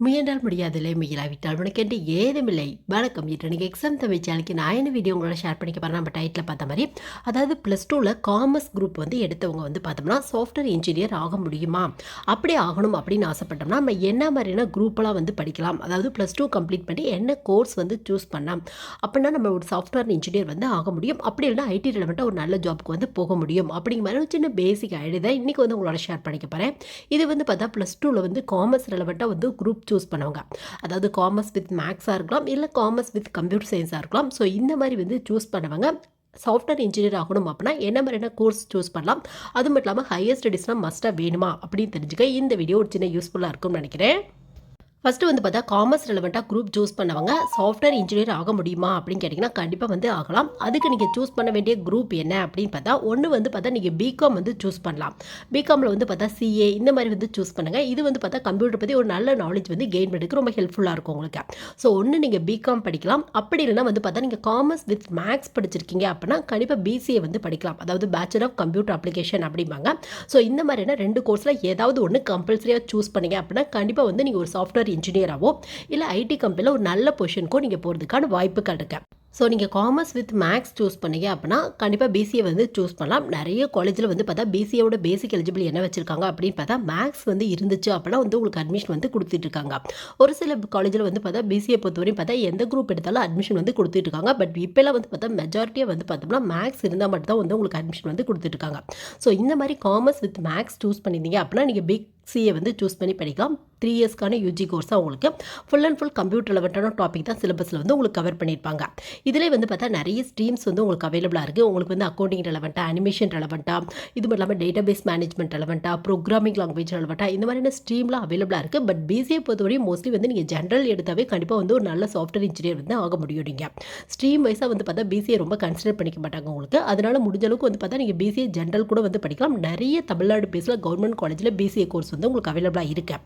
முயன்றால் முடியாதில்லை முயலாவிட்டால் உனக்கென்று ஏதுமில்லை. வணக்கம். இன்று நீங்கள் எக்ஸாம் தமிழ் சேனலுக்கு நான் என்ன வீடியோ உங்களோட ஷேர் பண்ணிக்க போகிறேன் நம்ம டைட்டில் பார்த்த மாதிரி அதாவது ப்ளஸ் டூவில் காமர்ஸ் குரூப் வந்து எடுத்தவங்க வந்து பார்த்தோம்னா சாஃப்ட்வேர் இன்ஜினியர் ஆக முடியுமா? அப்படி ஆகணும் அப்படின்னு ஆசைப்பட்டோம்னா நம்ம என்ன மாதிரியான குரூப்பெல்லாம் வந்து படிக்கலாம்? அதாவது ப்ளஸ் டூ கம்ப்ளீட் பண்ணி என்ன கோர்ஸ் வந்து சூஸ் பண்ணலாம்? அப்படின்னா நம்ம ஒரு சாஃப்ட்வேர் இன்ஜினியர் வந்து ஆக முடியும். அப்படி இல்லைனா ஐடி ரிலவெண்ட்டாக ஒரு நல்ல ஜாப்க்கு வந்து போக முடியும். அப்படிங்கிற மாதிரி ஒரு சின்ன பேசிக் ஐடியா தான் இன்றைக்கி வந்து உங்களோட ஷேர் பண்ணிக்க போகிறேன் இது வந்து பார்த்தா ப்ளஸ் டூவில் வந்து காமர்ஸ் ரிலவெண்ட்டாக வந்து குரூப் சூஸ் பண்ணுவாங்க. அதாவது காமர்ஸ் வித் மேக்ஸாக இருக்கலாம் இல்லை காமர்ஸ் வித் கம்ப்யூட்டர் சயின்ஸாக இருக்கலாம். ஸோ இந்த மாதிரி வந்து சூஸ் பண்ணுவாங்க சாஃப்ட்வேர் இன்ஜினியர் ஆகணும் அப்படின்னா என்ன மாதிரியான கோர்ஸ் சூஸ் பண்ணலாம்? அது மட்டும் இல்லாமல் ஹையர் ஸ்டடீஸ்லாம் மஸ்ட்டாக வேணுமா அப்படின்னு தெரிஞ்சுக்க இந்த வீடியோ ஒரு சின்ன யூஸ்ஃபுல்லாக இருக்கும்னு நினைக்கிறேன். ஃபஸ்ட்டு வந்து பார்த்தா காமர்ஸ் ரெலவெண்ட்டாக குரூப் சூஸ் பண்ணவங்க சாஃப்ட்வேர் இன்ஜினியர் ஆக முடியுமா அப்படின்னு கேட்டிங்கன்னா கண்டிப்பாக வந்து ஆகலாம். அதுக்கு நீங்கள் சூஸ் பண்ண வேண்டிய குரூப் என்ன அப்படின்னு பார்த்தா ஒன்று வந்து பார்த்தா நீங்கள் பிகாம் வந்து சூஸ் பண்ணலாம். பிகாமில் வந்து பார்த்தா சிஏ இந்த மாதிரி வந்து சூஸ் பண்ணுங்கள் இது வந்து பார்த்தா கம்ப்யூட்டர் பற்றி ஒரு நல்ல நாலேஜ் வந்து கெயின் பண்ணுறதுக்கு ரொம்ப ஹெல்ப்ஃபுல்லாக இருக்கும் உங்களுக்கு. ஸோ ஒன்று நீங்கள் பிகாம் படிக்கலாம். அப்படி இல்லைனா வந்து பார்த்தா நீங்கள் காமர்ஸ் வித் மேக்ஸ் படிச்சிருக்கீங்க அப்படின்னா கண்டிப்பாக பிசிஏ வந்து படிக்கலாம். அதாவது பேச்சுலர் ஆஃப் கம்ப்யூட்டர் அப்ளிகேஷன் அப்படிம்பாங்க. ஸோ இந்த மாதிரினா ரெண்டு கோர்ஸில் ஏதாவது ஒன்று கம்பல்சரியாக சூஸ் பண்ணீங்க அப்படின்னா கண்டிப்பாக வந்து நீங்கள் ஒரு சாஃப்ட்வேர் இன்ஜினியராகவோ இல்லை ஐடி கம்பெனியில் ஒரு நல்ல பொசிஷனுக்கோ நீங்கள் போகிறதுக்கான வாய்ப்புகள் இருக்கு. ஸோ நீங்கள் காமர்ஸ் வித் மேக்ஸ் சூஸ் பண்ணீங்க அப்படின்னா கண்டிப்பாக பிசிஏ வந்து சூஸ் பண்ணலாம். நிறைய காலேஜில் வந்து பார்த்தா பிசிஏவோட பேசிக் எலிஜிபிள் என்ன வச்சுருக்காங்க அப்படின்னு பார்த்தா மேக்ஸ் வந்து இருந்துச்சு அப்படின்னா வந்து உங்களுக்கு அட்மிஷன் வந்து கொடுத்துட்ருக்காங்க ஒரு சில காலேஜில் வந்து பார்த்தா பிசிஏ பொறுத்தவரையும் பார்த்தா எந்த குரூப் எடுத்தாலும் அட்மிஷன் வந்து கொடுத்துட்ருக்காங்க பட் இப்போலாம் வந்து பார்த்தா மெஜாரிட்டியாக வந்து பார்த்தோம்னா மேக்ஸ் இருந்தால் மட்டும் தான் வந்து உங்களுக்கு அட்மிஷன் வந்து கொடுத்துட்ருக்காங்க ஸோ இந்த மாதிரி காமர்ஸ் வித் மேக்ஸ் சூஸ் பண்ணியிருந்தீங்க அப்படின்னா நீங்கள் பிக் சிஏ வந்து சூஸ் பண்ணி படிக்கலாம். த்ரீ இயர்ஸ்க்கான யூஜி கோர்ஸாக உங்களுக்கு ஃபுல் அண்ட் ஃபுல் கம்ப்யூட்டர் ரிலவெண்ட்டான டாபிக் தான் சிலபஸில் வந்து உங்களுக்கு கவர் பண்ணியிருப்பாங்க. இதிலே வந்து பார்த்தா நிறைய ஸ்ட்ரீம்ஸ் வந்து உங்களுக்கு அவைலபிளாக இருக்குது உங்களுக்கு வந்து அக்கௌண்டிங் ரெலவெண்ட்டாக அனிமேஷன் ரெலவெண்ட்டாக இது மட்டும் இல்லாமல் டேட்டா பேஸ் மேனேஜ்மெண்ட் ரெலவெண்ட்டாக ப்ரோக்ராமிங் லாங்குவேஜ் ரெலவெண்ட்டாக இந்த மாதிரியான ஸ்ட்ரீம்லாம் அவைலபிளாக இருக்குது பட் பிசிஏ பொறுத்தவரையும் மோஸ்ட்லி வந்து நீங்கள் ஜென்ரல் எடுத்தாவே கண்டிப்பாக வந்து ஒரு நல்ல சாஃப்ட்வேர் இன்ஜினியர் வந்து ஆக முடியும் நீங்கள் ஸ்ட்ரீம் வைஸாக வந்து பார்த்தா பிசிஏ ரொம்ப கன்சிடர் பண்ணிக்க மாட்டாங்க உங்களுக்கு. அதனால் முடிஞ்ச அளவுக்கு வந்து பார்த்தா நீங்கள் பிசிஏ ஜென்ரல் கூட வந்து படிக்கலாம். நிறைய தமிழ்நாடு பேஸில் கவர்மெண்ட் காலேஜில் பிசிஏ கோர்ஸ் வந்து உங்களுக்கு அவைலபிளாக இருக்கு.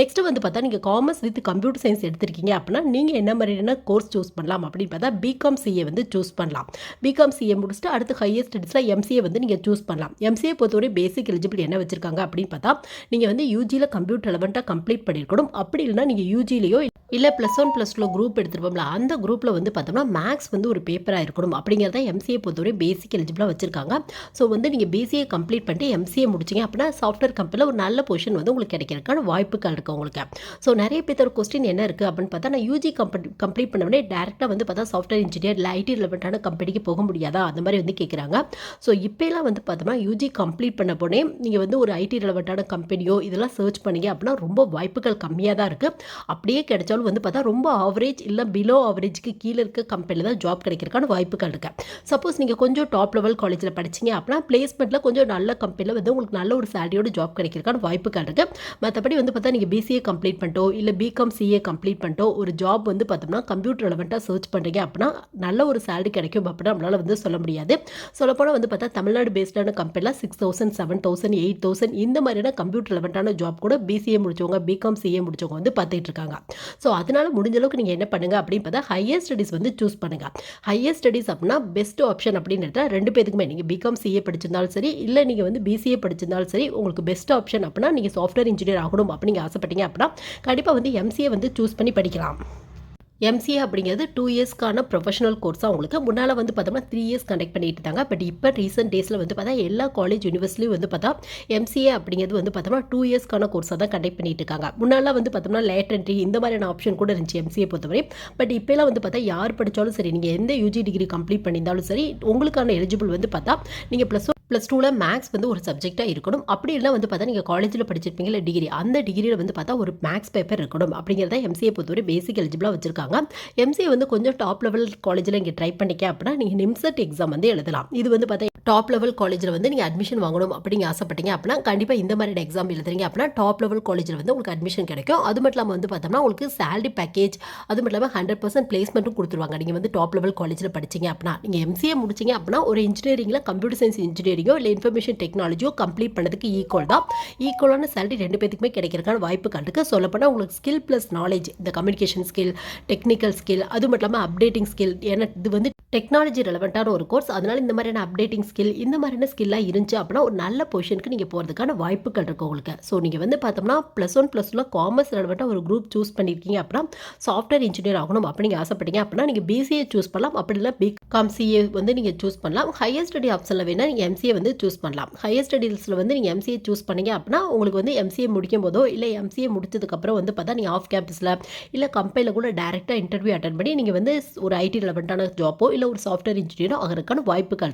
நெக்ஸ்ட் வந்து பார்த்தா நீங்கள் காமர்ஸ் வித் கம்ப்யூட்டர் சயின்ஸ் எடுத்திருக்கீங்க அப்படின்னா நீங்கள் என்ன மாதிரியான கோர்ஸ் சூஸ் பண்ணலாம் அப்படின்னு பார்த்தா பிகாம் சிஏ வந்து சூஸ் பண்ணலாம். பிகாம் சிஏ முடிச்சுட்டு அடுத்து ஹையர் ஸ்டடீஸில் எம்சிஏ வந்து நீங்கள் சூஸ் பண்ணலாம். எம்சிஏ பொறுத்தவரை பேசிக் எலிஜிபிள் என்ன வச்சிருக்காங்க அப்படின்னு பார்த்தா நீங்கள் வந்து யூஜியில் கம்ப்யூட்டர் ரெலவெண்ட்டாக கம்ப்ளீட் பண்ணியிருக்கணும். அப்படி இல்லைனா நீங்கள் யூஜிலேயோ இல்லை plus one plus two group எடுத்துருப்போம்ல அந்த குரூப்பில் வந்து பார்த்தோம்னா மேக்ஸ் வந்து ஒரு பேப்பராக இருக்கணும். அப்படிங்கிறத எம்சிஏ பொறுத்தவரை பேசிக் எலிஜிபிளாக வச்சுருக்காங்க. ஸோ வந்து நீங்கள் பிசிஏ கம்ப்ளீட் பண்ணிட்டு எம்சிஏ முடிச்சிங்க அப்படின்னா சாஃப்ட்வேர் கம்பெனியில் ஒரு நல்ல பொசிஷன் வந்து உங்களுக்கு கிடைக்கிறதுக்கான வாய்ப்புகள் இருக்குது உங்களுக்கு. ஸோ நிறைய பேர் கொஸ்டின் என்ன இருக்குது அப்படின்னு பார்த்தா நான் யூஜி கம்ப்ளீட் கம்ப்ளீட் பண்ண உடனே டேரெக்டாக வந்து பார்த்தா சாஃப்ட்வேர் இன்ஜினியர் இல்லை ஐடி ரிலவெண்ட்டான கம்பெனிக்கு போக முடியாதா? அந்த மாதிரி வந்து கேட்குறாங்க ஸோ இப்போலாம் வந்து பார்த்தோம்னா யூஜி கம்ப்ளீட் பண்ண போனே நீங்கள் வந்து ஒரு ஐடி ரிலவெண்ட்டான கம்பெனியோ இதெல்லாம் சர்ச் பண்ணீங்க அப்படின்னா ரொம்ப வாய்ப்புகள் கம்மியாக தான் இருக்குது அப்படியே கிடைச்சாலும் வந்து பார்த்தா ரொம்ப ஆவரேஜ் இல்லை பிலோ ஆவரேஜ்க்கு கீழே இருக்க கம்பெனியில் தான் ஜாப் கிடைக்கிறதுக்கான வாய்ப்புகள் இருக்குது சப்போஸ் நீங்கள் கொஞ்சம் டாப் லெவல் காலேஜில் படிச்சீங்க அப்படின்னா பிளேஸ்மெண்ட்டில் கொஞ்சம் நல்ல கம்பெனியில் வந்து உங்களுக்கு நல்ல ஒரு சேலரியோட ஜாப் கிடைக்கிறதுக்கான வாய்ப்புகள் இருக்குது மற்றபடி வந்து பார்த்தா நீங்கள் பிசிஏ கம்ப்ளீட் பண்ணிட்டோ இல்லை பிகாம் சிஏ கம்ப்ளீட் பண்ணிட்டோ ஒரு ஜாப் வந்து பார்த்தோம்னா கம்ப்யூட்டர் ரெலவெண்ட்டாக சர்ச் பண்ணுறீங்க அப்படின்னா நல்ல ஒரு சேலரி கிடைக்கும் அப்படின்னா நம்மளால் வந்து சொல்ல முடியாது. சொல்லப்போனால் வந்து பார்த்தா தமிழ்நாடு பேஸ்டான கம்பெனியில் six thousand seven thousand eight thousand இந்த மாதிரியான கம்ப்யூட்டர் ரெலவெண்ட்டான ஜாப் கூட பிசிஏ முடிச்சவங்க பிகாம் சிஏ முடிச்சவங்க வந்து பார்த்துட்டு இருக்காங்க. ஸோ ஸோ அதனால் முடிஞ்ச அளவுக்கு நீங்கள் என்ன பண்ணுங்கள் அப்படின்னு பார்த்தா ஹையர் ஸ்டடீஸ் வந்து சூஸ் பண்ணுங்கள் ஹையர் ஸ்டடீஸ் அப்படின்னா பெஸ்ட் ஆப்ஷன் அப்படின்னு எடுத்தால் ரெண்டு பேருக்குமே நீங்கள் பிகாம் சிஏ படிச்சிருந்தாலும் சரி இல்லை நீங்கள் வந்து பிசிஏ படிச்சிருந்தாலும் சரி உங்களுக்கு பெஸ்ட் ஆப்ஷன் அப்படின்னா நீங்கள் சாஃப்ட்வேர் இன்ஜினியர் ஆகணும் அப்படின்னு ஆசைப்பட்டீங்க அப்படின்னா கண்டிப்பாக வந்து எம்சிஏ வந்து சூஸ் பண்ணி படிக்கலாம். எம்சிஏ அப்படிங்கிறது டூ இயர்ஸ்க்கான ப்ரொஃபஷனல் கோர்ஸாக உங்களுக்கு. முன்னால் வந்து பார்த்தோம்னா த்ரீ இயர்ஸ் கண்டக்ட் பண்ணிட்டு இருந்தாங்க. பட் இப்போ ரீசெண்ட் டேஸில் வந்து பார்த்தா எல்லா காலேஜ் யூனிவர்சிட்டியும் வந்து பார்த்தா எம்சிஏ அப்படிங்கிறது வந்து பார்த்தோம்னா டூ இயர்ஸ்க்கான கோர்ஸாக தான் கண்டக்ட் பண்ணிட்டு இருக்காங்க. முன்னாலாம் வந்து பார்த்தோம்னா லேட் என்ட்ரி இந்த மாதிரியான ஆப்ஷன் கூட இருந்துச்சு எம்சிஏ பொறுத்தவரை. பட் இப்போலாம் வந்து பார்த்தா யார் படித்தாலும் சரி நீங்கள் எந்த யூஜி டிகிரி கம்ப்ளீட் பண்ணியிருந்தாலும் சரி உங்களுக்கான எலிஜிபிள் வந்து பார்த்தா நீங்கள் ப்ளஸ் ப்ளஸ் டூவில் மேக்ஸ் வந்து ஒரு சப்ஜெக்டாக இருக்கணும். அப்படி இல்லை வந்து பார்த்தா நீங்கள் காலேஜில் படிச்சிருப்பீங்களா டிகிரி அந்த டிகிரியில் வந்து பார்த்தா ஒரு மேக்ஸ் பேப்பர் இருக்கணும். அப்படிங்கிறத எம்சிஏ பொறுத்தவரை பேசிக் எலிஜிபிளாக வச்சுருக்காங்க. எம்சிஏ வந்து கொஞ்சம் டாப் லெவல் காலேஜில் இங்கே ட்ரை பண்ணிக்க அப்படின்னா நீங்கள் நிம்செட் எக்ஸாம் வந்து எழுதலாம். இது வந்து பார்த்தா டாப் லெவல் காலேஜில் வந்து நீங்கள் அட்மிஷன் வாங்கணும் அப்படிங்க ஆசைப்பட்டீங்க அப்படின்னா கண்டிப்பாக இந்த மாதிரி எக்ஸாம் எழுதுறீங்க அப்படின்னா டாப் லெவல் காலேஜில் வந்து உங்களுக்கு அட்மிஷன் கிடைக்கும். அது மட்டும் இல்லாமல் வந்து பார்த்தோம்னா உங்களுக்கு சேலரி பேக்கேஜ் அது மட்டும் இல்லாமல் ஹண்ட்ரட் பர்சன்ட் பிளேஸ்மெண்ட்டும் கொடுத்துருவாங்க. நீங்கள் வந்து டாப் லெவல் காலேஜில் படிச்சீங்க அப்படின்னா நீங்கள் எம்சிஏ முடிச்சீங்க அப்படின்னா ஒரு இன்ஜினியரிங்கில் கம்ப்யூட்டர் சயின்ஸ் இன்ஜினியரிங்கோ இல்லை இன்ஃபர்மேஷன் டெக்னாலஜியோ கம்ப்ளீட் பண்ணதுக்கு ஈக்குவல் தான். ஈக்குவலான சேலரி ரெண்டு பேத்துக்குமே கிடைக்கிறதுக்கான வாய்ப்பு கண்டுக்கு சொல்லப்போனால் உங்களுக்கு ஸ்கில் ப்ளஸ் நாலேஜ் இந்த கம்யூனிகேஷன் ஸ்கில் டெக்னிக்கல் ஸ்கில் அது மட்டும் இல்லாமல் அப்டேட்டிங் ஸ்கில் ஏன்னா இது வந்து டெக்னாலஜி ரெலவெண்ட்டான ஒரு கோர்ஸ் அதனால் இந்த மாதிரியான அப்டேட்டிங் ஸ்கில் இந்த மாதிரியான ஸ்கில்லாக இருந்துச்சு அப்படின்னா ஒரு நல்ல பொசிஷனுக்கு நீங்கள் போகிறதுக்கான வாய்ப்புகள் இருக்குது உங்களுக்கு. ஸோ நீங்கள் வந்து பார்த்தோம்னா ப்ளஸ் ஒன் ப்ளஸ் டூவில் காமர்ஸ் ரெலவெண்ட்டாக ஒரு குரூப் சூஸ் பண்ணியிருக்கீங்க அப்படின்னா சாஃப்ட்வேர் இன்ஜினியர் ஆகணும் அப்படி நீங்கள் ஆசைப்பட்டீங்க அப்படின்னா நீங்கள் பிசிஏ சூஸ் பண்ணலாம். அப்படி இல்லை பிகாம் சிஏ வந்து நீங்கள் சூஸ் பண்ணலாம். ஹையர் ஸ்டடி ஆப்ஷனில் வேணால் நீங்கள் எம்சிஏ வந்து சூஸ் பண்ணலாம். ஹையர் ஸ்டடீஸில் வந்து நீங்கள் எம்சிஏ சூஸ் பண்ணீங்க அப்படின்னா உங்களுக்கு வந்து எம்சிஏ முடிக்கும் போதோ இல்லை எம்சிஏ முடிச்சதுக்கப்புறம் வந்து பார்த்தா நீங்கள் ஆஃப் கேம்பஸில் இல்லை கம்பெனியில் கூட டேரெக்டாக இன்டர்வியூ அட்டன் பண்ணி நீங்கள் வந்து ஒரு ஐடி ரெலவெண்ட்டான ஜாப்போ இல்லை ஒரு சாஃப்ட்வேர் இன்ஜினியரோ ஆகிறதுக்கான வாய்ப்புகள்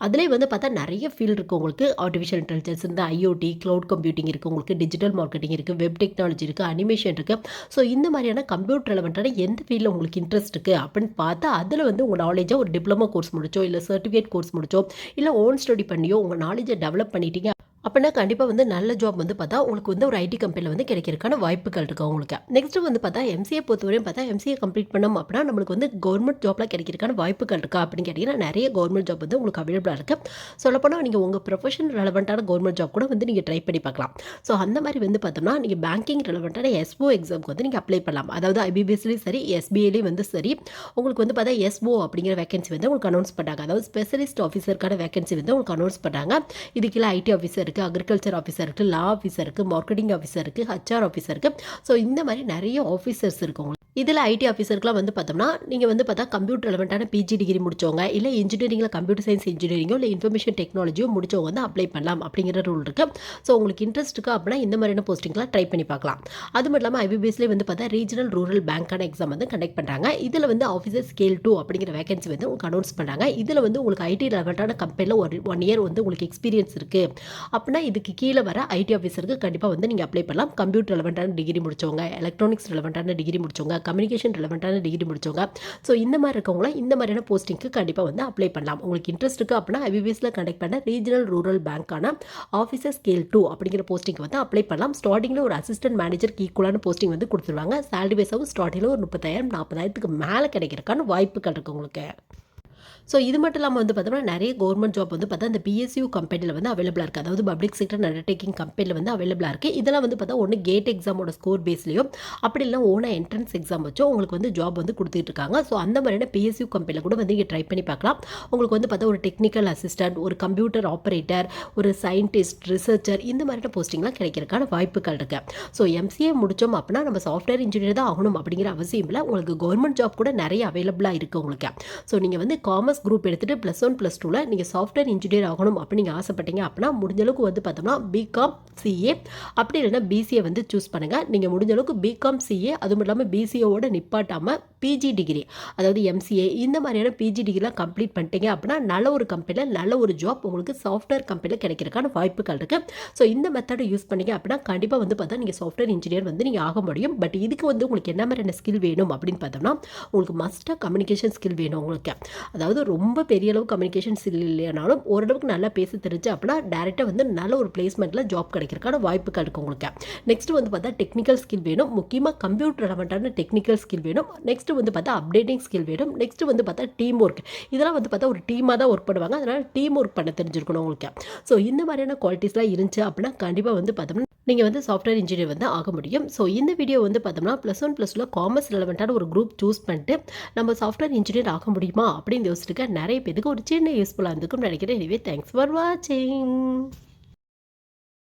அது அதுலேயே வந்து பார்த்தா நிறைய ஃபீல்டு இருக்குது உங்களுக்கு. ஆர்டிஃபிஷியல் இன்டெலிஜென்ஸ் இந்த ஐஓடி க்ளவுட் கம்ப்யூட்டிங் இருக்குது உங்களுக்கு டிஜிட்டல் மார்க்கெட்டிங் இருக்குது வெப் டெக்னாலஜி இருக்குது அனிமேஷன் இருக்குது ஸோ இந்த மாதிரியான கம்ப்யூட்டர் ரெலவெண்ட்டான எந்த ஃபீல்டில் உங்களுக்கு இன்ட்ரெஸ்ட் இருக்குது அப்படின்னு பார்த்தா அதில் வந்து உங்கள் நாலேஜாக ஒரு டிப்ளமோ கோர்ஸ் முடிச்சோ இல்லை சர்டிஃபிகேட் கோர்ஸ் முடிச்சோ இல்லை ஓன் ஸ்டடி பண்ணியோ உங்கள் நாலேஜை டெவலப் பண்ணிட்டீங்க அப்படின்னா கண்டிப்பாக வந்து நல்ல ஜாப் வந்து பார்த்தா உங்களுக்கு வந்து ஒரு ஐடி கம்பெனியில் வந்து கிடைக்கிறதுக்கான வாய்ப்புகள் இருக்குது உங்களுக்கு நெக்ஸ்ட் வந்து பார்த்தா எம்சிஏ பொறுத்தவரையும் பார்த்தா எம்சிஏ கம்ப்ளீட் பண்ணோம் அப்படின்னா நம்மளுக்கு வந்து கவர்மெண்ட் ஜாப்லாம் கிடைக்கிறதுக்கான வாய்ப்புகள் இருக்கா அப்படின்னு கேட்டிங்கன்னா நிறைய கவர்மெண்ட் ஜாப் வந்து உங்களுக்கு அவைலபிளாக இருக்குது சொல்லப்போனால் நீங்கள் உங்கள் ப்ரொஃபஷன் ரெலவெண்ட்டான கவர்மெண்ட் ஜாப் கூட வந்து நீங்கள் ட்ரை பண்ணி பார்க்கலாம். ஸோ அந்த மாதிரி வந்து பார்த்தோம்னா நீங்கள் பேங்கிங் ரெலவெண்ட்டான எஸ்ஓ எக்ஸாமுக்கு வந்து நீங்கள் அப்ளை பண்ணலாம். அதாவது ஐபிபிஎஸ்லேயும் சரி எஸ்பிஐலேயும் வந்து சரி உங்களுக்கு வந்து பார்த்தா எஸ்ஓ அப்படிங்கிற வேகன்சி வந்து உங்களுக்கு அனௌன்ஸ் பண்ணாங்க அதாவது ஸ்பெஷலிஸ்ட் ஆஃபீஸருக்கான வேகன்சி வந்து உங்களுக்கு அனௌன்ஸ் பண்ணாங்க இதுக்கெல்லாம் ஐடி ஆஃபீஸர் இருக்குது அக்ரிகல்ச்சர் ஆஃபீஸர் இருக்குது லா ஆஃபீஸர் இருக்குது மார்க்கெட்டிங் ஆஃபீஸர் இருக்குது ஹச்ஆர் ஆஃபீஸர் இருக்குது ஸோ இந்த மாதிரி நிறைய ஆஃபீஸர்ஸ் இருக்கு இதில் ஐடி ஆஃபீஸருக்குலாம் வந்து பார்த்தோம்னா நீங்கள் வந்து பார்த்தா கம்ப்யூட்டர் ரிலவெண்ட்டான பிஜி டிகிரி முடிச்சவங்க இல்லை இன்ஜினியரிங்கில் கம்ப்யூட்டர் சயின்ஸ் இன்ஜினியரிங்கோ இல்லை இன்ஃபர்மேஷன் டெக்னாலஜியோ முடிச்சவங்க வந்து அப்ளை பண்ணலாம் அப்படிங்கிற ரூல் இருக்குது ஸோ உங்களுக்கு இன்ட்ரெஸ்ட் இருக்கா அப்படின்னா இந்த மாதிரியான போஸ்டிங்லாம் ட்ரை பண்ணி பார்க்கலாம். அது மட்டும் இல்லாமல் ஐபிபிஎஸ்லேயே வந்து பார்த்தா ரீஜனல் ரூரல் பேங்க்கான எக்ஸாம் வந்து கண்டக்ட் பண்ணுறாங்க இதில் வந்து ஆஃபீஸர் ஸ்கேல் டூ அப்படிங்கிற வேகன்சி வந்து உங்களுக்கு அனௌன்ஸ் பண்ணுறாங்க இதில் வந்து உங்களுக்கு ஐடி ரிலவெண்ட்டான கம்பெனியில் ஒரு ஒன் இயர் வந்து உங்களுக்கு எக்ஸ்பீரியன்ஸ் இருக்குது அப்படின்னா இதுக்கு கீழே வர ஐடி ஆஃபீஸருக்கு கண்டிப்பாக வந்து நீங்கள் அப்ளை பண்ணலாம். கம்ப்யூட்டர் ரிலவெண்ட்டான டிகிரி முடிச்சவங்க எலக்ட்ரானிக்ஸ் ரிலவெண்ட்டான டிகிரி முடிச்சவங்க கம்யூனிகேஷன் ரிலவெண்ட்டான டிகிரி முடித்தவங்க ஸோ இந்த மாதிரி இருக்கவங்களாம் இந்த மாதிரியான போஸ்டிங்க்கு கண்டிப்பாக வந்து அப்ளை பண்ணலாம். உங்களுக்கு இன்ட்ரெஸ்ட் இருக்குது அப்படின்னா ஐபிபிஎஸ்ல கண்டக்ட் பண்ண ரீஜனல் ரூரல் பேங்க்கான ஆஃபீஸர் ஸ்கேல் டூ அப்படிங்கிற போஸ்டிங் வந்து அப்ளை பண்ணலாம். ஸ்டார்டிங்கில் ஒரு அசிஸ்டன்ட் மேனேஜருக்கு ஈக்குவலான போஸ்டிங் வந்து கொடுத்துருவாங்க. சேலரி பேஸாகவும் ஸ்டார்டிங்கில் ஒரு முப்பத்தாயிரம் நாற்பதாயிரத்துக்கு மேலே கிடைக்கிறதுக்கான வாய்ப்புகள் இருக்குது உங்களுக்கு. ஸோ இது மட்டும் இல்லாமல் வந்து பார்த்தோம்னா நிறைய கவர்மெண்ட் ஜாப் வந்து பார்த்தா இந்த பிஎஸ்யூ கம்பெனியில் வந்து அவைலபிளாக இருக்குது அதாவது பப்ளிக் செக்டர் அண்டர்டேக்கிங் கம்பெனியில் வந்து அவைலபிளாக இருக்குது இதெல்லாம் வந்து பார்த்தா ஒன்று கேட் எக்ஸாமோட ஸ்கோர் பேஸ்லேயோ அப்படி இல்லை ஓனாக என்ட்ரன்ஸ் எக்ஸாம் வச்சோ உங்களுக்கு வந்து ஜாப் வந்து கொடுத்துட்டு இருக்காங்க. ஸோ அந்த மாதிரியான பிஎஸ்யூ கம்பெனியில் கூட வந்து நீங்கள் ட்ரை பண்ணி பார்க்கலாம். உங்களுக்கு வந்து பார்த்தா ஒரு டெக்னிக்கல் அசிஸ்டன்ட் ஒரு கம்ப்யூட்டர் ஆப்ரேட்டர் ஒரு சயின்டிஸ்ட் ரிசர்ச்சர் இந்த மாதிரியான போஸ்டிங்லாம் கிடைக்கிறதுக்கான வாய்ப்புகள் இருக்குது ஸோ எம்சிஏ முடித்தோம் அப்படின்னா நம்ம சாஃப்ட்வேர் இன்ஜினியர் தான் ஆகணும் அப்படிங்கிற அவசியம் இல்லை. உங்களுக்கு கவர்மெண்ட் ஜாப் கூட நிறைய அவைலபிளாக இருக்குது உங்களுக்கு. ஸோ நீங்கள் வந்து காமர்ஸ் குரூப் எடுத்துகிட்டு ப்ளஸ் ஒன் ப்ளஸ் டூவில் நீங்கள் சாஃப்ட்வேர் இன்ஜினியர் ஆகணும் அப்படின்னு நீங்கள் ஆசைப்பட்டீங்க அப்படின்னா முடிஞ்சளவுக்கு வந்து பார்த்தோம்னா பிகாம் சிஏ அப்படி இல்லைன்னா பிசிஏ வந்து சூஸ் பண்ணுங்கள் நீங்கள் முடிஞ்சளவுக்கு பிகாம் சிஏ அது மட்டும் இல்லாமல் பிசிஏவோட நிப்பாட்டாமல் பிஜி டிகிரி அதாவது எம்சிஏ இந்த மாதிரியான பிஜி டிகிரிலாம் கம்ப்ளீட் பண்ணிட்டீங்க அப்படின்னா நல்ல ஒரு கம்பெனியில் நல்ல ஒரு ஜாப் உங்களுக்கு சாஃப்ட்வேர் கம்பெனியில் கிடைக்கிறதுக்கான வாய்ப்புகள் இருக்குது ஸோ இந்த மெத்தடை யூஸ் பண்ணிங்க அப்படின்னா கண்டிப்பாக வந்து பார்த்தா நீங்கள் சாஃப்ட்வேர் இன்ஜினியர் வந்து நீங்கள் ஆக முடியும். பட் இதுக்கு வந்து உங்களுக்கு என்ன மாதிரியான ஸ்கில் வேணும் அப்படின்னு பார்த்தோம்னா உங்களுக்கு மஸ்ட்டாக கம்யூனிகேஷன் ஸ்கில் வேணும் உங்களுக்கு. அதாவது ரொம்ப பெரிய அளவு கம்யூனிகேஷன் ஸ்கில் இல்லைனாலும் ஓரளவுக்கு நல்லா பேச தெரிஞ்சு அப்படின்னா டேரெக்டாக வந்து நல்ல ஒரு பிளேஸ்மெண்ட்டில் ஜாப் கிடைக்கிறதுக்கான வாய்ப்புகள் இருக்குது உங்களுக்கு. நெக்ஸ்ட் வந்து பார்த்தா டெக்னிக்கல் ஸ்கில் வேணும். முக்கியமாக கம்ப்யூட்டர் ரிலவெண்ட்டான டெக்னிக்கல் ஸ்கில் வேணும். நெக்ஸ்ட் நெக்ஸ்ட்டு வந்து பார்த்தா அப்டேட்டிங் ஸ்கில் வேணும். நெக்ஸ்ட் வந்து பார்த்தா டீம் ஒர்க் இதெல்லாம் வந்து பார்த்தா ஒரு டீமாக தான் ஒர்க் பண்ணுவாங்க. அதனால் டீம் ஒர்க் பண்ண தெரிஞ்சிருக்கணும் உங்களுக்கு. ஸோ இந்த மாதிரியான குவாலிட்டிஸ்லாம் இருந்துச்சு அப்படின்னா கண்டிப்பாக வந்து பார்த்தோம்னா நீங்கள் வந்து சாஃப்ட்வேர் இன்ஜினியர் வந்து ஆக முடியும். ஸோ இந்த வீடியோ வந்து பார்த்தோம்னா ப்ளஸ் ஒன் ப்ளஸ் டூவில் காமர்ஸ் ரெலவெண்ட்டான ஒரு குரூப் சூஸ் பண்ணிட்டு நம்ம சாஃப்ட்வேர் இன்ஜினியர் ஆக முடியுமா? அப்படின்னு யோசிச்சுருக்க நிறைய பேருக்கு ஒரு சின்ன யூஸ்ஃபுல்லாக இருந்துக்கும் நினைக்கிறேன். எனவே தேங்க்ஸ் ஃபார் வாட்சிங்